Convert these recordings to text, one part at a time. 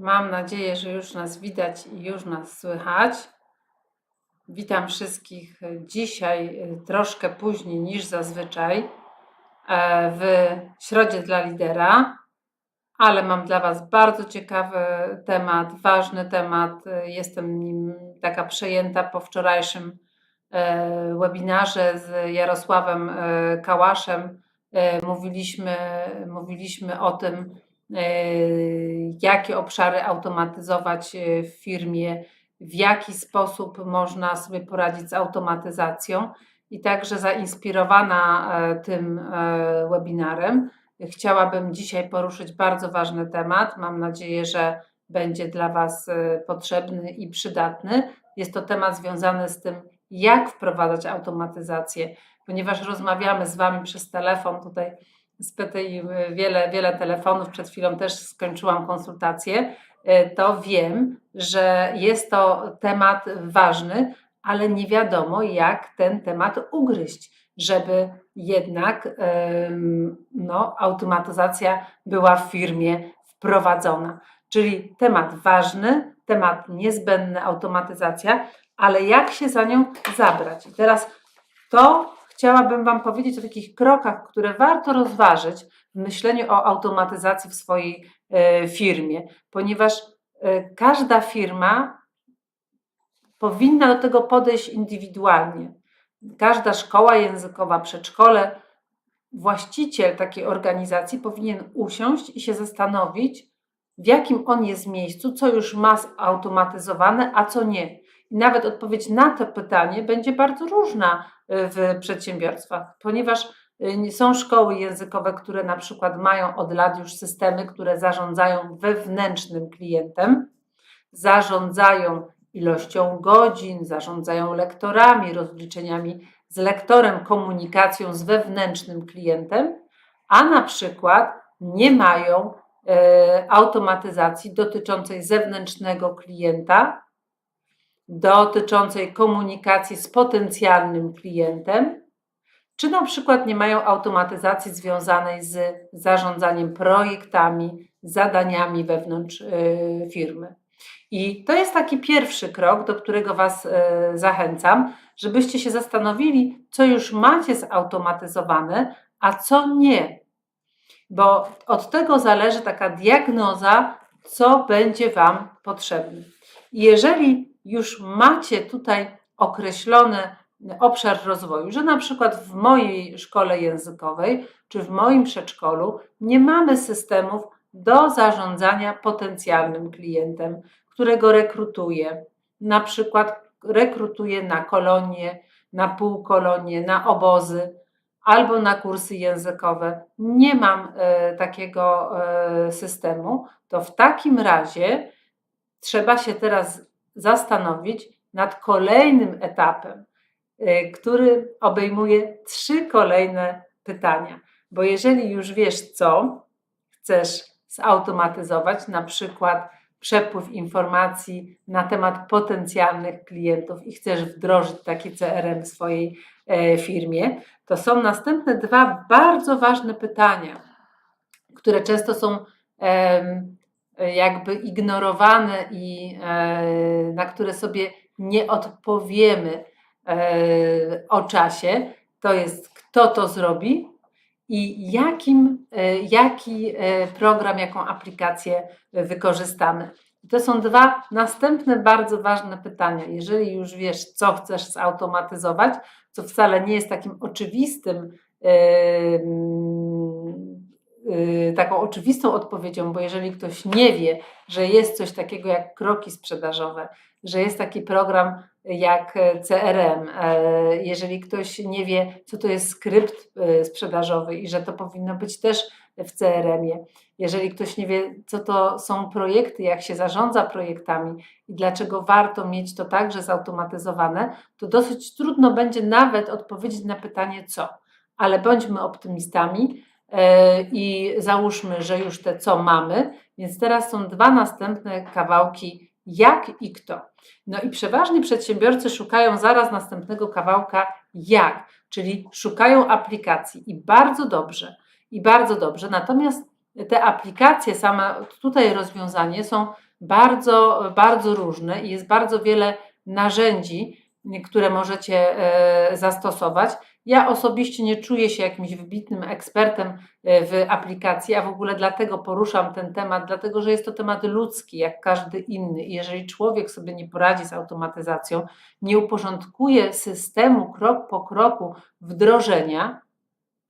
Mam nadzieję, że już nas widać i już nas słychać. Witam wszystkich dzisiaj y, troszkę później niż zazwyczaj e, w Środzie dla Lidera, ale mam dla Was bardzo ciekawy temat, ważny temat. Jestem nim taka przejęta po wczorajszym e, webinarze z Jarosławem e, Kałaszem. Mówiliśmy, mówiliśmy o tym, jakie obszary automatyzować w firmie, w jaki sposób można sobie poradzić z automatyzacją. I także zainspirowana tym webinarem, chciałabym dzisiaj poruszyć bardzo ważny temat. Mam nadzieję, że będzie dla Was potrzebny i przydatny. Jest to temat związany z tym, jak wprowadzać automatyzację, ponieważ rozmawiamy z Wami przez telefon tutaj z PTI wiele, wiele telefonów, przed chwilą też skończyłam konsultację, e, to wiem, że jest to temat ważny, ale nie wiadomo, jak ten temat ugryźć, żeby jednak no, automatyzacja była w firmie wprowadzona. Czyli temat ważny, temat niezbędny, automatyzacja, ale jak się za nią zabrać? I teraz to chciałabym Wam powiedzieć o takich krokach, które warto rozważyć w myśleniu o automatyzacji w swojej e, firmie, ponieważ e, każda firma powinna do tego podejść indywidualnie. Każda szkoła językowa, przedszkole, właściciel takiej organizacji powinien usiąść i się zastanowić, w jakim on jest miejscu, co już ma zautomatyzowane, a co nie. I nawet odpowiedź na to pytanie będzie bardzo różna w przedsiębiorstwach, ponieważ y, są szkoły językowe, które na przykład mają od lat już systemy, które zarządzają wewnętrznym klientem, zarządzają ilością godzin, zarządzają lektorami, rozliczeniami z lektorem, komunikacją z wewnętrznym klientem, a na przykład nie mają e, automatyzacji dotyczącej zewnętrznego klienta, dotyczącej komunikacji z potencjalnym klientem, czy na przykład nie mają automatyzacji związanej z zarządzaniem projektami, zadaniami wewnątrz y, firmy. I to jest taki pierwszy krok, do którego Was y, zachęcam, żebyście się zastanowili, co już macie zautomatyzowane, a co nie. Bo od tego zależy taka diagnoza, co będzie Wam potrzebne. jeżeli już macie tutaj określony obszar rozwoju, że na przykład w mojej szkole językowej czy w moim przedszkolu nie mamy systemów do zarządzania potencjalnym klientem, którego rekrutuję. Na przykład rekrutuję na kolonie, na półkolonie, na obozy albo na kursy językowe. Nie mam e, takiego e, systemu, to w takim razie trzeba się teraz zastanowić nad kolejnym etapem, y, który obejmuje trzy kolejne pytania. Bo jeżeli już wiesz, co chcesz zautomatyzować, na przykład przepływ informacji na temat potencjalnych klientów i chcesz wdrożyć taki CRM w swojej e, firmie, to są następne dwa bardzo ważne pytania, które często są jakby ignorowane i e, na które sobie nie odpowiemy e, o czasie, to jest kto to zrobi i jakim, e, jaki program, jaką aplikację wykorzystamy. To są dwa następne bardzo ważne pytania. Jeżeli już wiesz, co chcesz zautomatyzować, co wcale nie jest takim oczywistym taką oczywistą odpowiedzią, bo jeżeli ktoś nie wie, że jest coś takiego jak kroki sprzedażowe, że jest taki program jak CRM, e, jeżeli ktoś nie wie, co to jest skrypt e, sprzedażowy i że to powinno być też w CRM-ie, jeżeli ktoś nie wie, co to są projekty, jak się zarządza projektami i dlaczego warto mieć to także zautomatyzowane, to dosyć trudno będzie nawet odpowiedzieć na pytanie co. Ale bądźmy optymistami, i załóżmy, że już te co mamy, więc teraz są dwa następne kawałki jak i kto. No i przeważnie przedsiębiorcy szukają zaraz następnego kawałka jak, czyli szukają aplikacji i bardzo dobrze, i bardzo dobrze. Natomiast te aplikacje, same tutaj rozwiązanie są bardzo, bardzo różne i jest bardzo wiele narzędzi, które możecie e, zastosować. Ja osobiście nie czuję się jakimś wybitnym ekspertem e, w aplikacji, a w ogóle dlatego poruszam ten temat, dlatego że jest to temat ludzki, jak każdy inny. I jeżeli człowiek sobie nie poradzi z automatyzacją, nie uporządkuje systemu krok po kroku wdrożenia,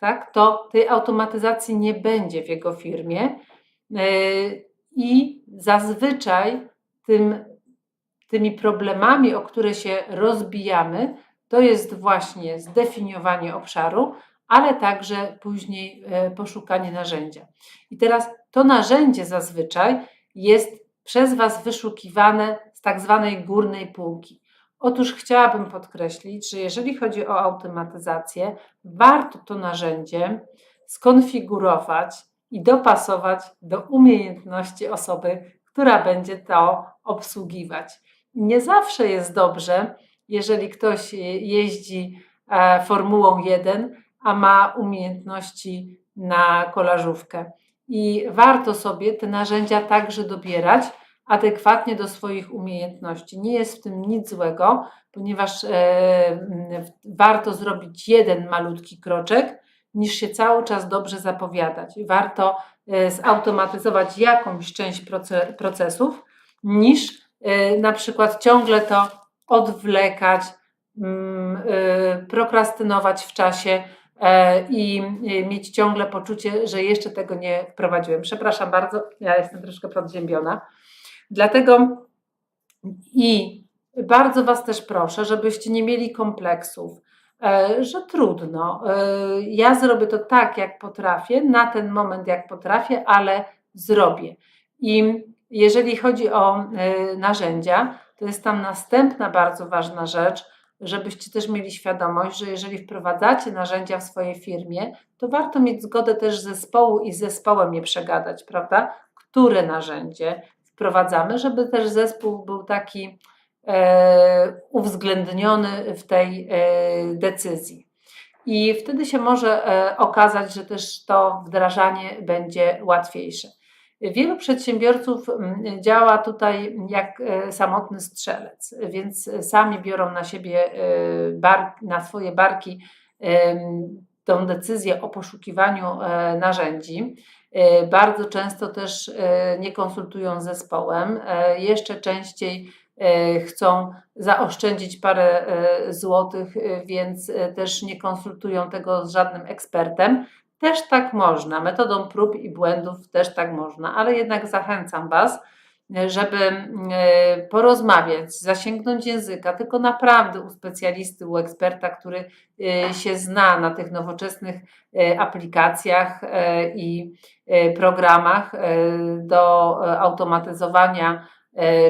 tak, to tej automatyzacji nie będzie w jego firmie. E, I zazwyczaj tym, tymi problemami, o które się rozbijamy, to jest właśnie zdefiniowanie obszaru, ale także później e, poszukanie narzędzia. I teraz to narzędzie zazwyczaj jest przez Was wyszukiwane z tak zwanej górnej półki. Otóż chciałabym podkreślić, że jeżeli chodzi o automatyzację, warto to narzędzie skonfigurować i dopasować do umiejętności osoby, która będzie to obsługiwać. Nie zawsze jest dobrze, jeżeli ktoś jeździ e, Formułą 1, a ma umiejętności na kolażówkę. I warto sobie te narzędzia także dobierać adekwatnie do swoich umiejętności. Nie jest w tym nic złego, ponieważ e, warto zrobić jeden malutki kroczek, niż się cały czas dobrze zapowiadać. Warto e, zautomatyzować jakąś część procesów, niż na przykład ciągle to odwlekać, mm, y, prokrastynować w czasie e, i mieć ciągle poczucie, że jeszcze tego nie wprowadziłem. Przepraszam bardzo, ja jestem troszkę podziębiona. Dlatego i bardzo Was też proszę, żebyście nie mieli kompleksów, e, że trudno. E, ja zrobię to tak, jak potrafię, na ten moment, jak potrafię, ale zrobię. I jeżeli chodzi o narzędzia, to jest tam następna bardzo ważna rzecz, żebyście też mieli świadomość, że jeżeli wprowadzacie narzędzia w swojej firmie, to warto mieć zgodę też zespołu i z zespołem je przegadać, prawda? Które narzędzie wprowadzamy, żeby też zespół był taki e, uwzględniony w tej e, decyzji. I wtedy się może e, okazać, że też to wdrażanie będzie łatwiejsze. Wielu przedsiębiorców mm, działa tutaj jak e, samotny strzelec, więc sami biorą na siebie e, bar, na swoje barki tą decyzję o poszukiwaniu e, narzędzi. Bardzo często też nie konsultują z zespołem, jeszcze częściej chcą zaoszczędzić parę złotych, więc też nie konsultują tego z żadnym ekspertem. Też tak można, metodą prób i błędów też tak można, ale jednak zachęcam Was, żeby e, porozmawiać, zasięgnąć języka, tylko naprawdę u specjalisty, u eksperta, który e, się zna na tych nowoczesnych e, aplikacjach i programach do automatyzowania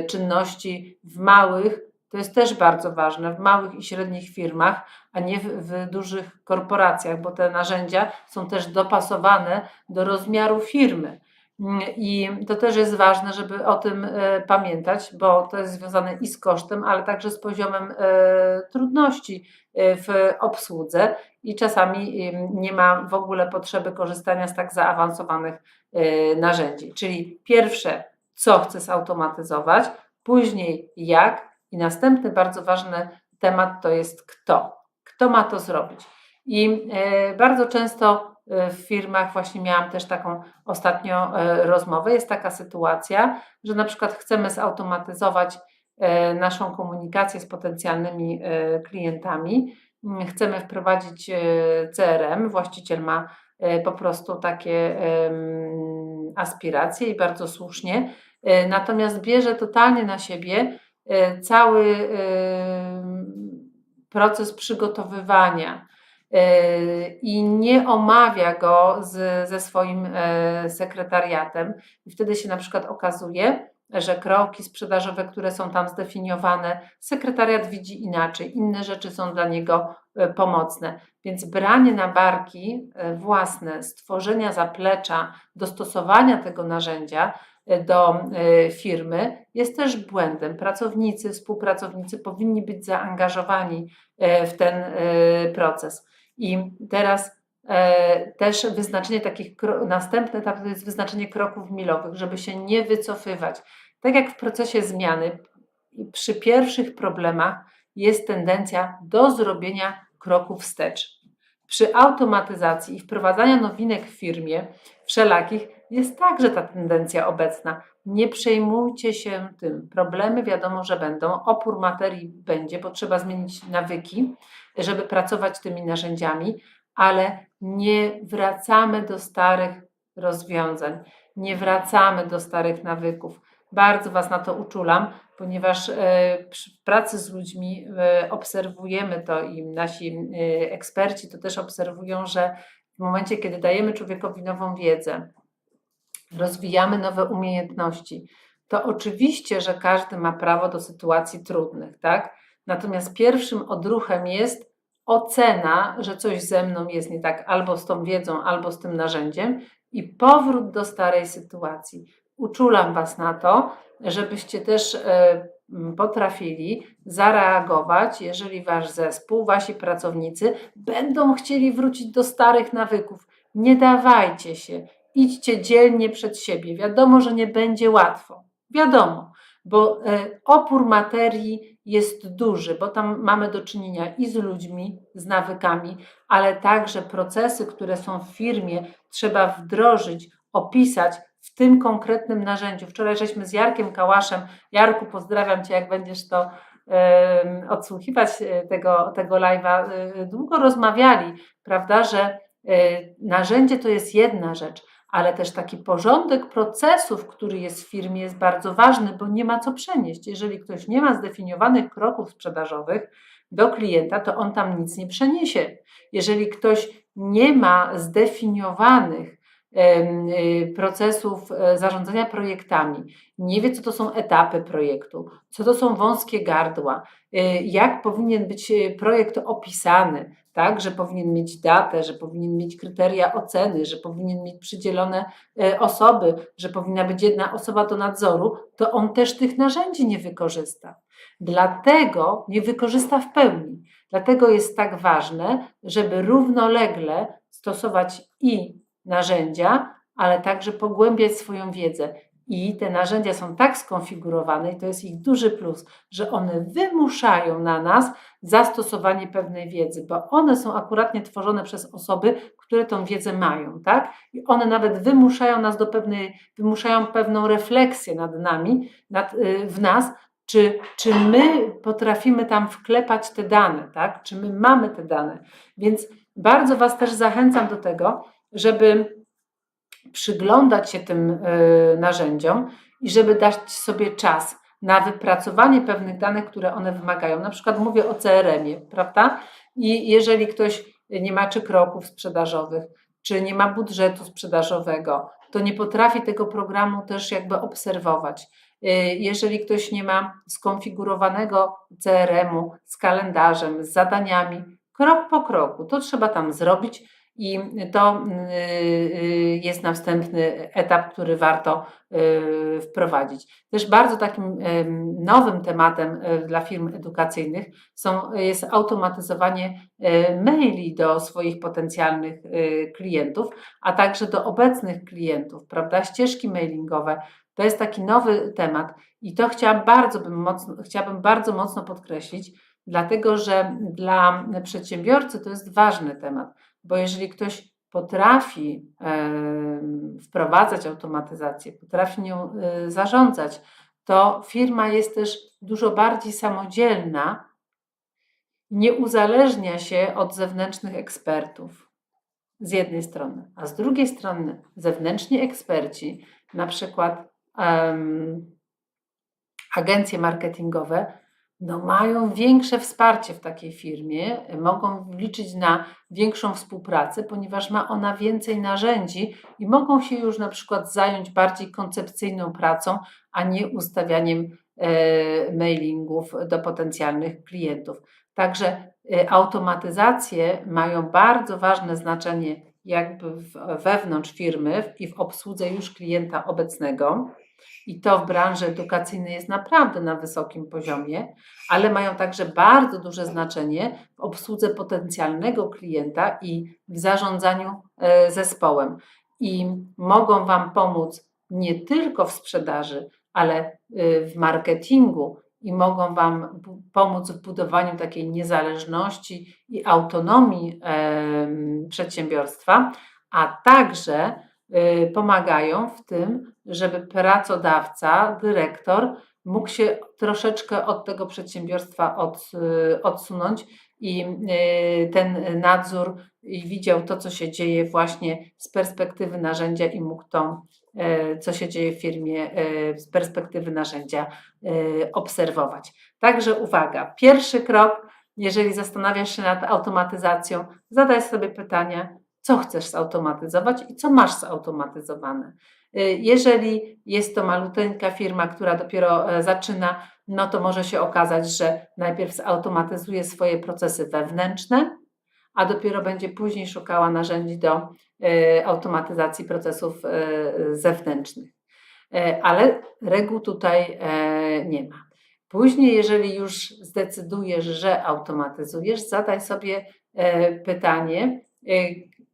czynności w małych to jest też bardzo ważne w małych i średnich firmach, a nie w, w, dużych korporacjach, bo te narzędzia są też dopasowane do rozmiaru firmy. Mm, I to też jest ważne, żeby o tym e, pamiętać, bo to jest związane i z kosztem, ale także z poziomem e, trudności e, w obsłudze i czasami nie ma w ogóle potrzeby korzystania z tak zaawansowanych narzędzi. Czyli pierwsze, co chcę zautomatyzować, później jak, i następny bardzo ważny temat to jest kto. Kto ma to zrobić? I e, bardzo często e, w firmach właśnie miałam też taką ostatnio e, rozmowę. Jest taka sytuacja, że na przykład chcemy zautomatyzować naszą komunikację z potencjalnymi klientami. Chcemy wprowadzić CRM. Właściciel ma po prostu takie aspiracje i bardzo słusznie. Natomiast bierze totalnie na siebie cały e, proces przygotowywania e, i nie omawia go z, ze swoim sekretariatem. I wtedy się na przykład okazuje, że kroki sprzedażowe, które są tam zdefiniowane, sekretariat widzi inaczej, inne rzeczy są dla niego pomocne. Więc branie na barki własne, stworzenia zaplecza, dostosowania tego narzędzia do e, firmy jest też błędem. Pracownicy, współpracownicy powinni być zaangażowani e, w ten e, proces. I teraz też wyznaczenie takich, następny etap to jest wyznaczenie kroków milowych, żeby się nie wycofywać. Tak jak w procesie zmiany, przy pierwszych problemach jest tendencja do zrobienia kroku wstecz. Przy automatyzacji i wprowadzaniu nowinek w firmie wszelakich jest także ta tendencja obecna. Nie przejmujcie się tym. Problemy wiadomo, że będą. Opór materii będzie, bo trzeba zmienić nawyki, żeby pracować tymi narzędziami, ale nie wracamy do starych rozwiązań, nie wracamy do starych nawyków. Bardzo Was na to uczulam, ponieważ e, w pracy z ludźmi e, obserwujemy to i nasi e, eksperci to też obserwują, że w momencie, kiedy dajemy człowiekowi nową wiedzę, rozwijamy nowe umiejętności, to oczywiście, że każdy ma prawo do sytuacji trudnych, tak? Natomiast pierwszym odruchem jest ocena, że coś ze mną jest nie tak, albo z tą wiedzą, albo z tym narzędziem, i powrót do starej sytuacji. Uczulam Was na to, żebyście też e, potrafili zareagować, jeżeli Wasz zespół, Wasi pracownicy będą chcieli wrócić do starych nawyków. Nie dawajcie się, idźcie dzielnie przed siebie. Wiadomo, że nie będzie łatwo. Wiadomo, bo e, opór materii jest duży, bo tam mamy do czynienia i z ludźmi, z nawykami, ale także procesy, które są w firmie, trzeba wdrożyć, opisać w tym konkretnym narzędziu. Wczoraj żeśmy z Jarkiem Kałaszem, Jarku, pozdrawiam Cię, jak będziesz to odsłuchiwać e, tego, tego live'a, e, długo rozmawiali, prawda, że narzędzie to jest jedna rzecz, ale też taki porządek procesów, który jest w firmie, jest bardzo ważny, bo nie ma co przenieść. Jeżeli ktoś nie ma zdefiniowanych kroków sprzedażowych do klienta, to on tam nic nie przeniesie. Jeżeli ktoś nie ma zdefiniowanych procesów e, zarządzania projektami, nie wie, co to są etapy projektu, co to są wąskie gardła, y, jak powinien być e, projekt opisany, tak, że powinien mieć datę, że powinien mieć kryteria oceny, że powinien mieć przydzielone e, osoby, że powinna być jedna osoba do nadzoru, to on też tych narzędzi nie wykorzysta. Dlatego nie wykorzysta w pełni. Dlatego jest tak ważne, żeby równolegle stosować i narzędzia, ale także pogłębiać swoją wiedzę. I te narzędzia są tak skonfigurowane, i to jest ich duży plus, że one wymuszają na nas zastosowanie pewnej wiedzy, bo one są akuratnie tworzone przez osoby, które tą wiedzę mają, tak? I one nawet wymuszają nas do pewnej, wymuszają pewną refleksję nad nami, nad, y, w nas, czy, czy my potrafimy tam wklepać te dane, tak? Czy my mamy te dane. Więc bardzo Was też zachęcam do tego, żeby przyglądać się tym y, narzędziom i żeby dać sobie czas na wypracowanie pewnych danych, które one wymagają. Na przykład mówię o CRM-ie, prawda? I jeżeli ktoś nie ma czy kroków sprzedażowych, czy nie ma budżetu sprzedażowego, to nie potrafi tego programu też jakby obserwować. Y, jeżeli ktoś nie ma skonfigurowanego CRM-u z kalendarzem, z zadaniami, krok po kroku, to trzeba tam zrobić i to y, y, jest następny etap, który warto y, wprowadzić. Też bardzo takim nowym tematem dla firm edukacyjnych są, jest automatyzowanie maili do swoich potencjalnych klientów, a także do obecnych klientów, prawda? Ścieżki mailingowe. To jest taki nowy temat i to chciałam bardzo, mocno, chciałabym bardzo mocno podkreślić, dlatego że dla przedsiębiorcy to jest ważny temat bo jeżeli ktoś potrafi wprowadzać automatyzację, potrafi nią e, zarządzać, to firma jest też dużo bardziej samodzielna, nie uzależnia się od zewnętrznych ekspertów. Z jednej strony, a z drugiej strony zewnętrzni eksperci, na przykład um, agencje marketingowe, no mają większe wsparcie w takiej firmie, mogą liczyć na większą współpracę, ponieważ ma ona więcej narzędzi i mogą się już na przykład zająć bardziej koncepcyjną pracą, a nie ustawianiem e, mailingów do potencjalnych klientów. Także e, automatyzacje mają bardzo ważne znaczenie jakby wewnątrz firmy i w obsłudze już klienta obecnego i to w branży edukacyjnej jest naprawdę na wysokim poziomie, ale mają także bardzo duże znaczenie w obsłudze potencjalnego klienta i w zarządzaniu e, zespołem. I mogą Wam pomóc nie tylko w sprzedaży, ale y, w marketingu i mogą Wam pomóc w budowaniu takiej niezależności i autonomii em, przedsiębiorstwa, a także pomagają w tym, żeby pracodawca, dyrektor mógł się troszeczkę od tego przedsiębiorstwa od, y, odsunąć i y, ten nadzór i widział to, co się dzieje właśnie z perspektywy narzędzia i mógł to, e, co się dzieje w firmie z perspektywy narzędzia obserwować. Także uwaga, pierwszy krok, jeżeli zastanawiasz się nad automatyzacją, zadaj sobie pytanie, co chcesz zautomatyzować i co masz zautomatyzowane. Y, Jeżeli jest to maluteńka firma, która dopiero e, zaczyna, no to może się okazać, że najpierw zautomatyzuje swoje procesy wewnętrzne, a dopiero będzie później szukała narzędzi do e, automatyzacji procesów e, zewnętrznych. Ale reguł tutaj nie ma. Później, jeżeli już zdecydujesz, że automatyzujesz, zadaj sobie pytanie,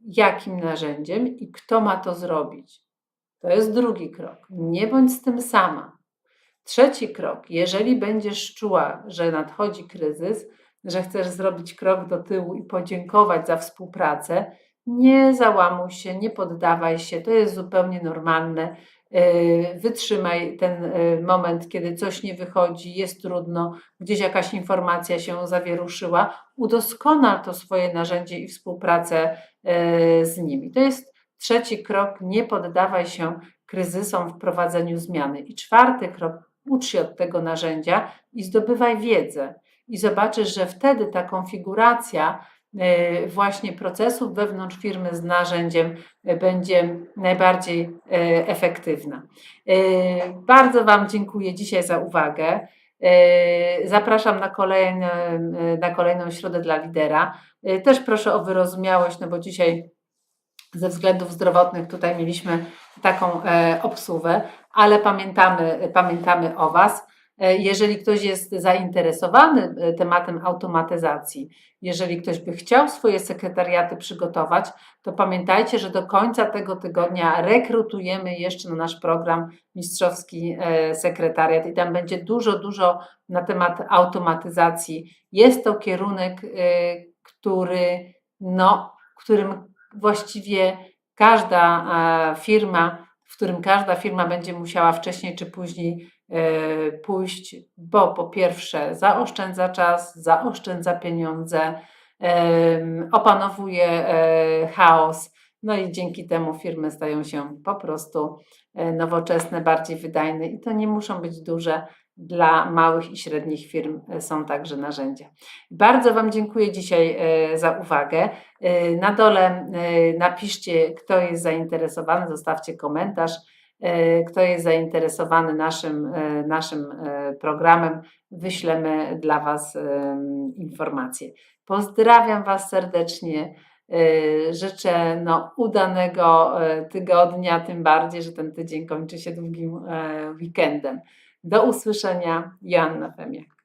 jakim narzędziem i kto ma to zrobić. To jest drugi krok. Nie bądź z tym sama. Trzeci krok, jeżeli będziesz czuła, że nadchodzi kryzys, że chcesz zrobić krok do tyłu i podziękować za współpracę, nie załamuj się, nie poddawaj się, to jest zupełnie normalne. Yy, Wytrzymaj ten yy, moment, kiedy coś nie wychodzi, jest trudno, gdzieś jakaś informacja się zawieruszyła, udoskonal to swoje narzędzie i współpracę yy, z nimi. To jest trzeci krok, nie poddawaj się kryzysom w prowadzeniu zmiany. I czwarty krok, ucz się od tego narzędzia i zdobywaj wiedzę. I zobaczysz, że wtedy ta konfiguracja e, właśnie procesów wewnątrz firmy z narzędziem e, będzie najbardziej e, efektywna. Bardzo Wam dziękuję dzisiaj za uwagę. Zapraszam na, na kolejną środę dla lidera. Też proszę o wyrozumiałość, no bo dzisiaj ze względów zdrowotnych tutaj mieliśmy taką e, obsługę, ale pamiętamy, pamiętamy o Was. E, Jeżeli ktoś jest zainteresowany e, tematem automatyzacji, jeżeli ktoś by chciał swoje sekretariaty przygotować, to pamiętajcie, że do końca tego tygodnia rekrutujemy jeszcze na nasz program Mistrzowski e, Sekretariat i tam będzie dużo, dużo na temat automatyzacji. Jest to kierunek, który, no, którym właściwie każda firma, w którym każda firma będzie musiała wcześniej czy później pójść, bo po pierwsze zaoszczędza czas, zaoszczędza pieniądze, opanowuje e, chaos, no i dzięki temu firmy stają się po prostu e, nowoczesne, bardziej wydajne i to nie muszą być duże. Dla małych i średnich firm e, są także narzędzia. Bardzo Wam dziękuję dzisiaj e, za uwagę. E, Na dole e, napiszcie, kto jest zainteresowany, zostawcie komentarz, e, kto jest zainteresowany naszym, e, naszym e, programem. Wyślemy dla Was informacje. Pozdrawiam Was serdecznie. E, Życzę no, udanego e, tygodnia, tym bardziej, że ten tydzień kończy się długim e, weekendem. Do usłyszenia, Joanna Femiak.